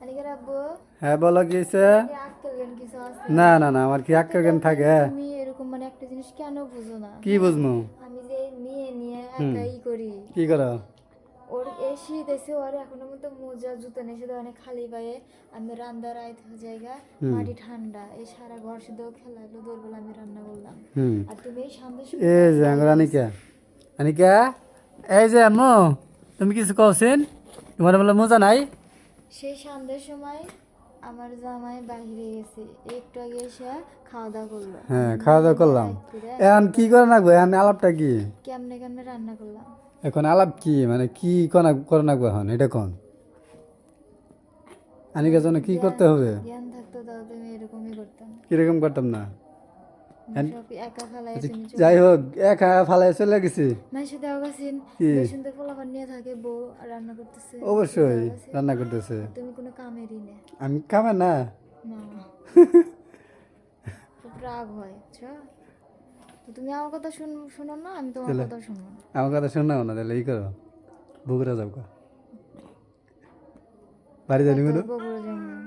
হ্যাঁ বলো কি হয়েছে কি আক্কেল জ্ঞান কিছু আছে? না না না আমার কি আক্কেল জ্ঞান থাকে? তুমি এরকম মানে একটা জিনিস কেন বুঝো না? কি বুঝমু? আমি যে মেয়ে নিয়ে একাই করি। কি করো? ওর এই শীত এসে ওর এখনও মতো মোজা জুতো নেই শুধু অনেক খালি পায়ে। আমি রান্না রাইত জায়গা মাটি ঠান্ডা। এই সারা ঘর শুধু দোরবেলা আমি রান্না করলাম। আর তুমি এই সন্ধ্যে এই যে আঙ্গুর আনিকা। আনিকা এই যে আম্মু তুমি কিছু কওছেন তোমার বলে মজা নাই? সেই সন্ধ্যের সময় আমার জামাই বাইরে গেছে। একটু আগে এসে খাওয়া দাওয়া করল। হ্যাঁ খাওয়া দাওয়া করলাম। এখন কি করে নাকবো এখন আলাপটা কি? কেমনে কেমনে রান্না করলাম? এখন আলাপ কি? মানে কি করা নাকবো এখন? এটা কোন? আনিকার জন্য কি করতে হবে? জ্ঞান থাকতো তুমি এরকমই করতাম। কীরকম করতাম না? যাই হোক একা ফালাই চলে গেছি? মাসে দেওয়া গেছেন কি? সুন্দর পোলাপান নিয়ে থাকে বউ রান্না করতেছে অবশ্যই রান্না করতেছে। তুমি কোনো কামেরই না। আমি খাবে না? রাগ হয় তুমি আমার কথা শুন শোনো না আমি তোমার কথা শুনব না। আমার কথা শোনাও না তাহলে ই করো। বগুড়া যাও কা বাড়ি জানি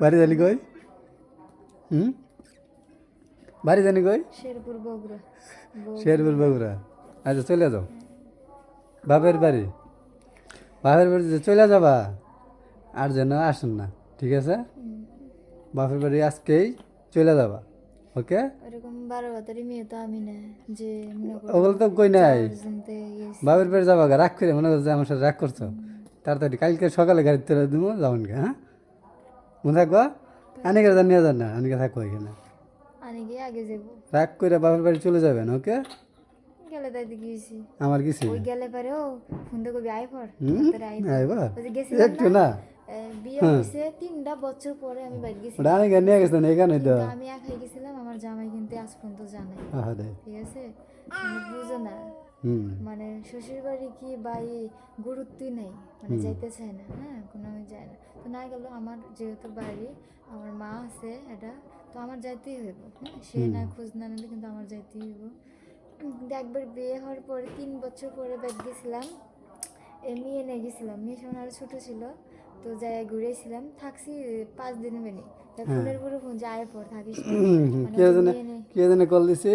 বাড়ি জানি কই? হুম? বাড়ি জানি কই? শেরপুর বগুড়া। শেরপুর বগুড়া। আচ্ছা চলে যাও। বাপের বাড়ি? বাপের বাড়ি চলে যাবা আর যেন আসেন না ঠিক আছে? বাপের বাড়ি আজকেই চলে যাবা ওকে? এরকম বারো মেয়ে তো আমি না যে ওগুলো তো কই নাই। বাপের বাড়ি যাবা গা, রাগ করে মনে করছে আমার সাথে রাগ করছ। তাড়াতাড়ি কালকে সকালে গাড়ি তুলে দিব যাবেন হ্যাঁ? মনে থাকব? আনিকে জানিয়ে যান না আনিকে থাকব এখানে। আনে গিয়ে আগে যাব। রাগ করে বাপের বাড়ি চলে যাবেন ওকে? গেলে তাই গিয়েছি আমার কিছু ওই গেলে পারে ও ফোন দিয়ে কবি আই পর হুম? আই আইবা একটু না। বিয়ে হয়েছে তিনটা বছর পরে আমি বাইরে গেছি। ওটা আনিকে নিয়ে এখানে তো আমি একাই গেছিলাম আমার জামাই কিন্তু আজ পর্যন্ত জানে। ঠিক আছে? বুঝো না। মানে শ্বশুর বাড়ি কি বাই গুরুত্বই নেই মানে যাইতে চায় না হ্যাঁ কোনো আমি যাই না। তো না গেল আমার যেহেতু বাড়ি আমার মা আছে এটা তো আমার যাইতেই হইব হ্যাঁ সে না খোঁজ না নিলে কিন্তু আমার যাইতেই হইব। কিন্তু একবার বিয়ে হওয়ার পরে তিন বছর পরে ব্যাগ গেছিলাম এ মেয়ে নিয়ে গেছিলাম মেয়ে সময় আরও ছোটো ছিল তো যাই ঘুরেছিলাম থাকছি পাঁচ দিন বেনি ফোনের পরে ফোন যায় পর থাকিস। মানে কে জানে কে জানে কল দিছি?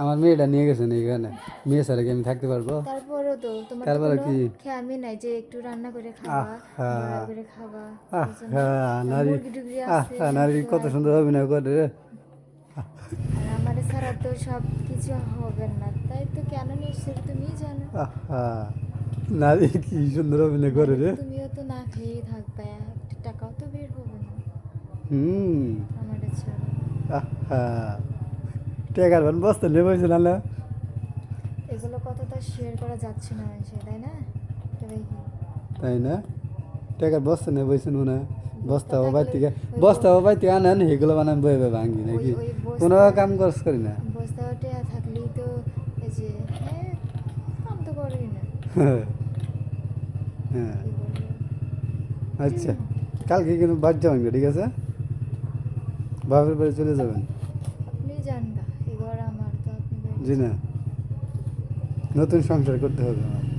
আমার মেয়েটা নিয়ে গেছেন এখানে। মেয়ে ছাড়া কি আমি থাকতে পারব? তারপরেও তো তোমার তারপরে কি? খেয়ালই নাই যে একটু রান্না করে আহা। করে খাবা। আহা নারী। আছে নারী কত সুন্দর অভিনয় করে। রে আমার ছাড়া তো সব কিছু হবে না তাই তো কেন নিশ্চয় তুমি জানো? আহা নারী কি সুন্দর অভিনয় করে রে। তুমিও তো না খেয়েই থাকবে টাকাও তো বের হবে না। হুম। আমার ছাড়া। আহা। টেকার বান বসতে নেমেছে না না। এগুলো তো শেয়ার করা যাচ্ছে না মানুষের তাই না? তাই না? টেকার বসতে নেই বইছেন না বস্তা বাড়ি থেকে বস্তা বাড়ি থেকে আনেন এগুলো বানান বই ভাঙি নাকি? কোনো কাম করস করি না। বস্তা ওঠে থাকলেই তো এই যে হ্যাঁ কাম তো করবি না। হ্যাঁ। আচ্ছা। কালকে কিন্তু বাদ যাবেন ঠিক আছে? বাপের বাড়ি চলে যাবেন আপনি যান না এবার আমার তো আপনি বাইরে জি না। নতুন সংসার করতে হবে আমার